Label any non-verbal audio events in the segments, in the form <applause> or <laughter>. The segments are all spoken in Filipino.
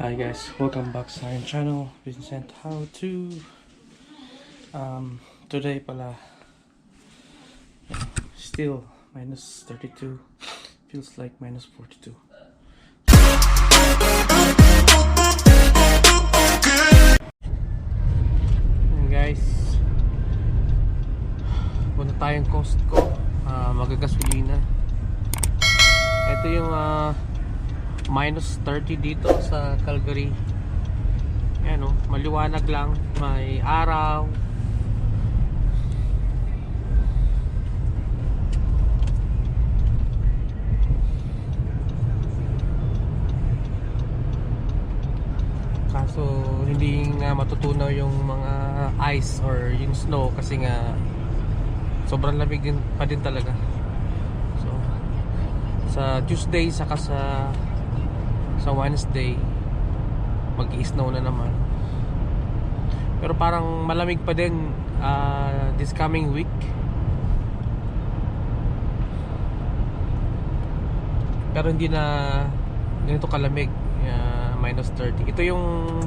Hi guys, welcome back sa aking channel, Vincent How To. Um, today pala, still minus 32, feels like minus 42. Ayan guys, punta tayong Costco, uh, magagasolina. Ito yung ah, minus 30 dito sa Calgary. Ayan o, maliwanag lang. May araw. Kaso hindi nga matutunaw yung mga ice or yung snow kasi nga sobrang lamig din pa din talaga. So sa Tuesday saka sa sa Wednesday mag-i-snow na naman. Pero parang malamig pa din ah, this coming week. Pero hindi na ganito kalamig ah, minus 30 ito yung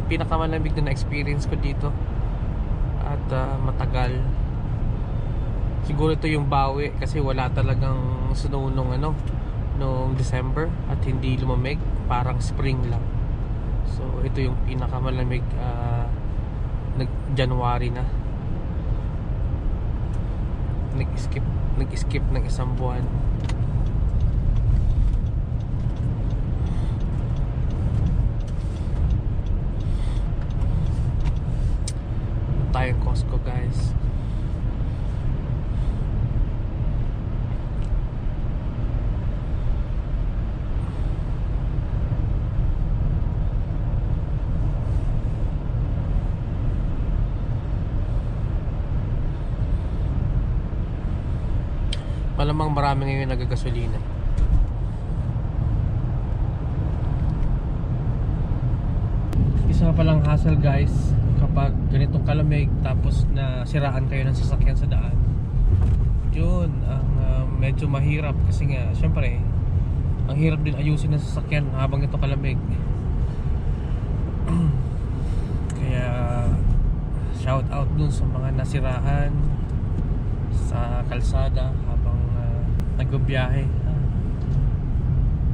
pinakamalamig na na-experience ko dito. At ah, matagal. Siguro ito yung bawi kasi wala talagang snow nung ano noong December at hindi lumamig parang spring lang. So ito yung pinakamalamig ah, nag January na. Nag-skip nag-skip ng isang buwan. Tayong Costco guys malamang marami ngayon nagagasolina. Isa pa lang hassle guys kapag ganitong kalamig tapos na siraan kayo ng sasakyan sa daan yun ang uh, medyo mahirap kasi nga syempre ang hirap din ayusin ng sasakyan habang ito kalamig. <clears throat> Kaya shout out dun sa mga nasiraan sa kalsada habang nagbibiyahe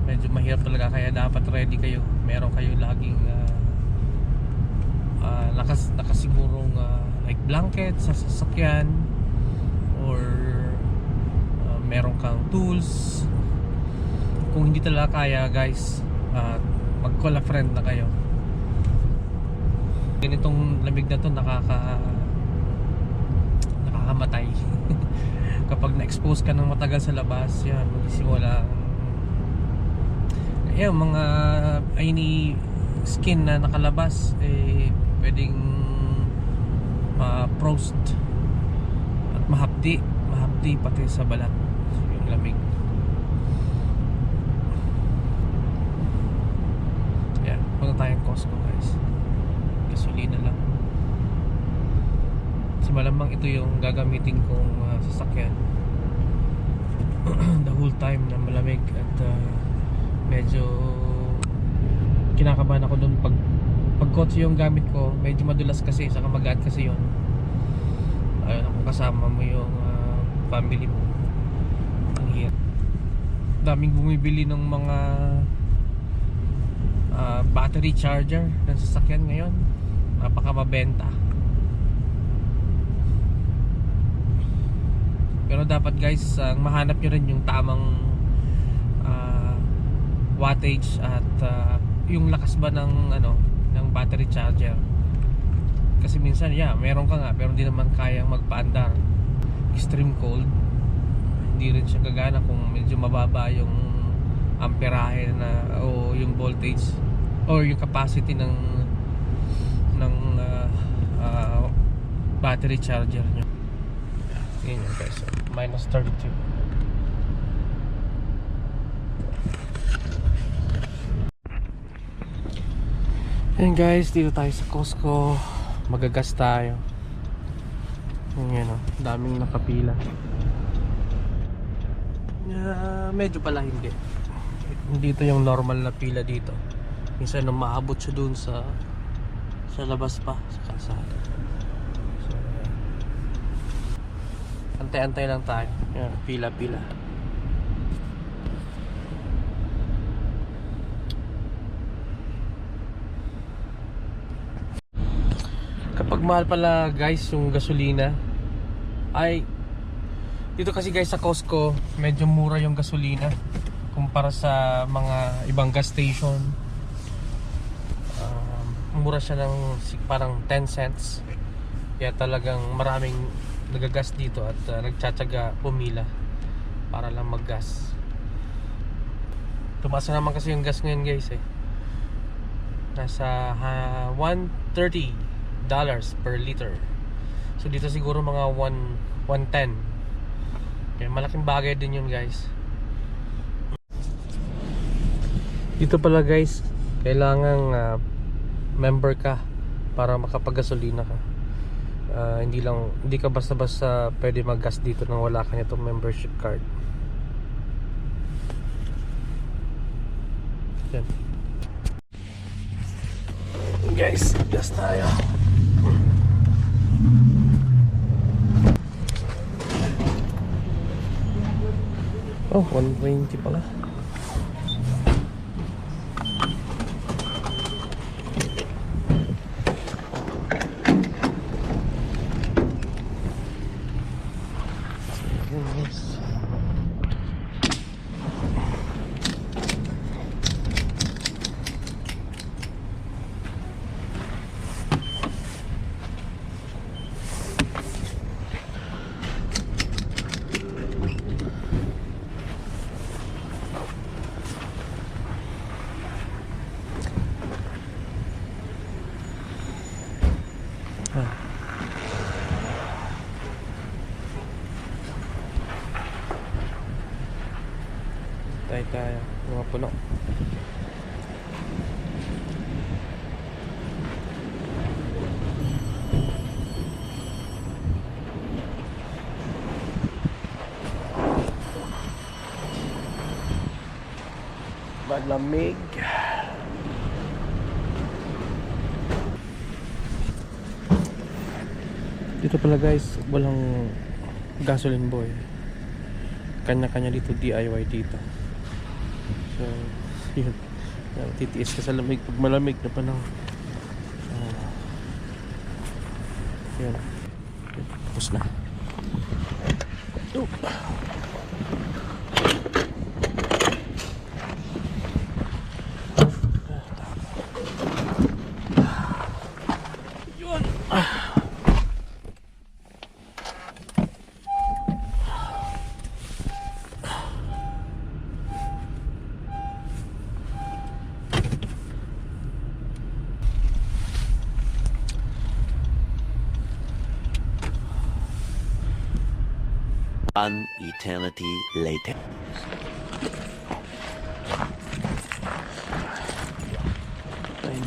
medyo mahirap talaga kaya dapat ready kayo. Meron kayo laging uh, uh, nakas, nakasigurong uh, like blanket sa sasakyan or uh, meron kang tools. Kung hindi talaga kaya guys uh, mag call a friend na kayo. Ganitong lamig na to nakaka nakakamatay <laughs> kapag na-expose ka ng matagal sa labas yan magsisimula yan mga any skin na nakalabas eh pwedeng ma-frost at mahapdi mahapdi pati sa balat yung lamig. Yan punta tayong Costco guys. Gasolina lang malamang ito yung gagamitin kong uh, sasakyan. <clears throat> The whole time na malamig at uh, medyo kinakabahan ako dun. Pag pag kotse yung gamit ko medyo madulas kasi saka magaan kasi yun. Ayun ako kasama mo yung uh, family mo. Ang hirap. Daming bumibili ng mga uh, battery charger ng sasakyan ngayon. Napaka mabenta pero dapat guys uh, mahanap nyo rin yung tamang uh, wattage at uh, yung lakas ba ng ano ng battery charger. Kasi minsan yeah meron ka nga pero hindi naman kayang magpaandar. Extreme cold. Hindi rin siya gagana kung medyo mababa yung amperahe na o yung voltage or yung capacity ng ng uh, uh, battery charger nyo. Yun yun guys minus 32 Ayan guys, dito tayo sa Costco. Magagas tayo. Ayan o, daming nakapila. Uh, Medyo pala hindi. Hindi ito yung normal na pila dito. Minsan nung maabot siya dun sa sa labas pa sa kalsada. So, ayan. Antay-antay lang tayo. Pila-pila. Kapag mahal pala guys yung gasolina ay dito kasi guys sa Costco medyo mura yung gasolina kumpara sa mga ibang gas station. Um, mura siya ng parang 10 cents. Kaya talagang maraming nagagas dito at uh, nagtsatsaga pumila para lang maggas. Tumaas na naman kasi yung gas ngayon guys eh. Nasa ah, 130 dollars per liter. So dito siguro mga 1 110. Kaya malaking bagay din yun guys. Dito pala guys, kailangan member ka para makapagasolina ka. Ah, hindi lang hindi ka basta-basta pwede maggas dito nang wala ka nitong membership card. Yan. Guys, gas tayo. Oh, 120 pala. Tayo. Mga puno. Malamig. Dito pala guys, walang gasoline boy. Kanya-kanya dito DIY dito. So, yun. Yan, Titiis ka sa lamig pag malamig na panahon. Ah. Yan. Yan, Tapos na. Oh. An eternity later.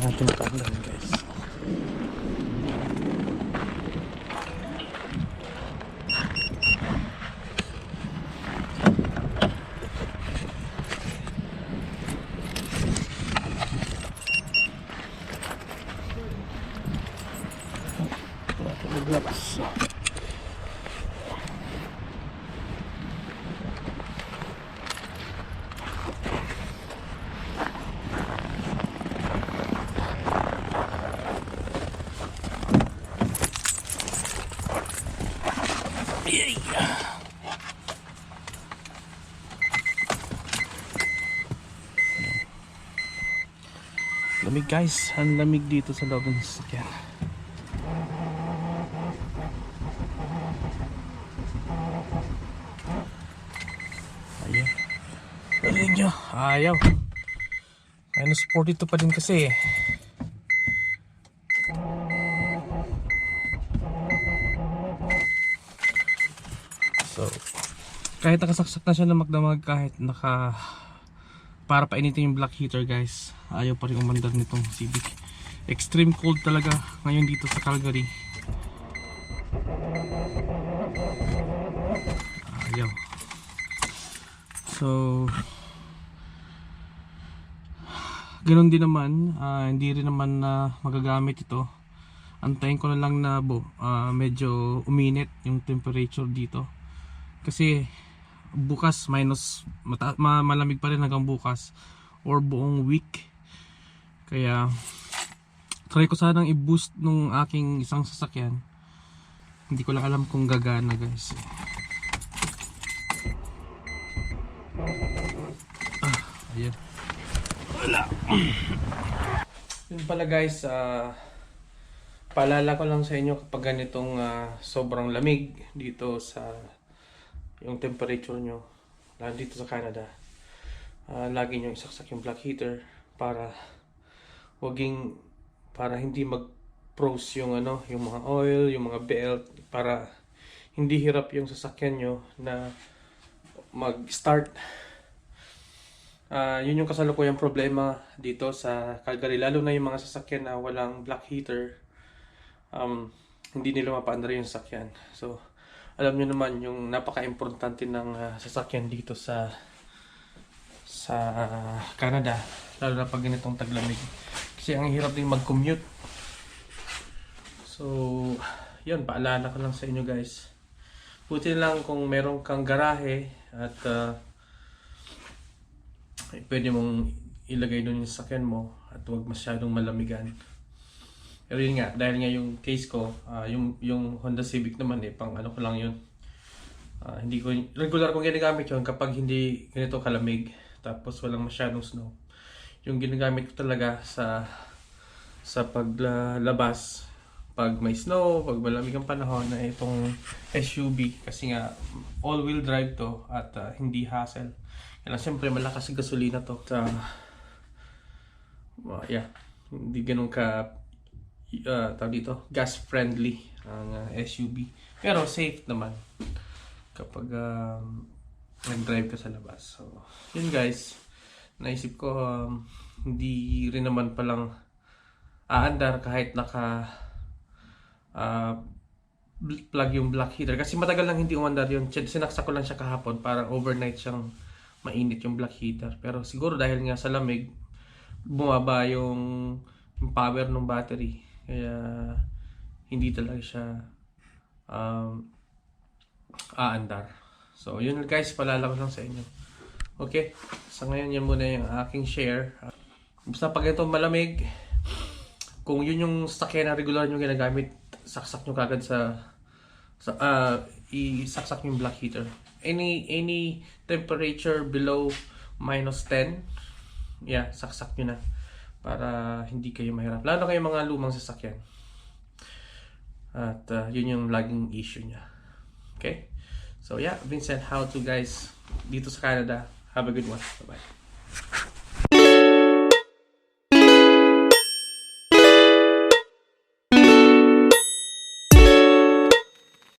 Natin guys. Lamig guys, ang lamig dito sa loob ng sasakyan. Ayun. Narinig nyo, ayaw. Minus 42 pa din kasi eh. So, kahit nakasaksak na siya ng magdamag kahit naka para painitin yung black heater guys. Ayaw pa rin umandar nitong Civic extreme cold talaga ngayon dito sa Calgary. Ayaw. So Ganon din naman, ah, hindi rin naman na magagamit ito. Antayin ko na lang na ah, medyo uminit yung temperature dito. Kasi bukas minus mata- ma- malamig pa rin hanggang bukas or buong week. Kaya try ko sanang i-boost nung aking isang sasakyan. Hindi ko lang alam kung gagana guys. Ah, ayan. Wala. <clears throat> Yun pala guys, ah paalala ko lang sa inyo kapag ganitong ah, sobrang lamig dito sa yung temperature nyo, lalo dito sa Canada, ah, lagi nyo isaksak yung black heater para waging para hindi mag pros yung ano, yung mga oil, yung mga belt para hindi hirap yung sasakyan nyo na mag-start. Ah, yun yung kasalukuyang problema dito sa Calgary lalo na yung mga sasakyan na walang black heater. Um, hindi nila mapaandar yung sasakyan. So, alam nyo naman yung napaka-importante ng ah, sasakyan dito sa sa Canada lalo na pag ganitong taglamig. Kasi ang hirap din mag-commute. So yun paalala ko lang sa inyo guys. Buti lang kung meron kang garahe at eh, pwede mong ilagay doon yung sasakyan mo at huwag masyadong malamigan pero yun nga, dahil nga yung case ko, ah, yung, yung Honda Civic naman eh, pang ano ko lang yun. Ah, hindi ko, regular kong ginagamit yun kapag hindi ganito kalamig, tapos walang masyadong snow. Yung ginagamit ko talaga sa sa paglabas, pag may snow, pag malamig ang panahon, na itong SUV, kasi nga all-wheel drive to at ah, hindi hassle. Kaya siyempre malakas ang gasolina to. Sa, uh, yeah, hindi ganun ka uh, tawag dito, gas friendly ang uh, SUV. Pero safe naman kapag um, nag-drive ka sa labas. So, yun guys. Naisip ko um, hindi rin naman palang aandar kahit naka uh, plug yung black heater. Kasi matagal lang hindi umandar yun. Sin- Sinaksak ko lang siya kahapon para overnight siyang mainit yung black heater. Pero siguro dahil nga sa lamig, bumaba yung power ng battery. Kaya hindi talaga siya um, aandar. So, yun guys, palala ko lang sa inyo. Okay, sa ngayon yan muna yung aking share. Basta pag ito malamig, kung yun yung sakyan na regular nyo ginagamit, saksak nyo kagad sa, sa ah, isaksak yung black heater. Any, any temperature below minus 10, yeah, saksak nyo na para hindi kayo mahirap. Lalo kayo mga lumang sasakyan. At uh, yun yung laging issue niya. Okay? So yeah, Vincent, how to guys dito sa Canada. Have a good one. Bye-bye.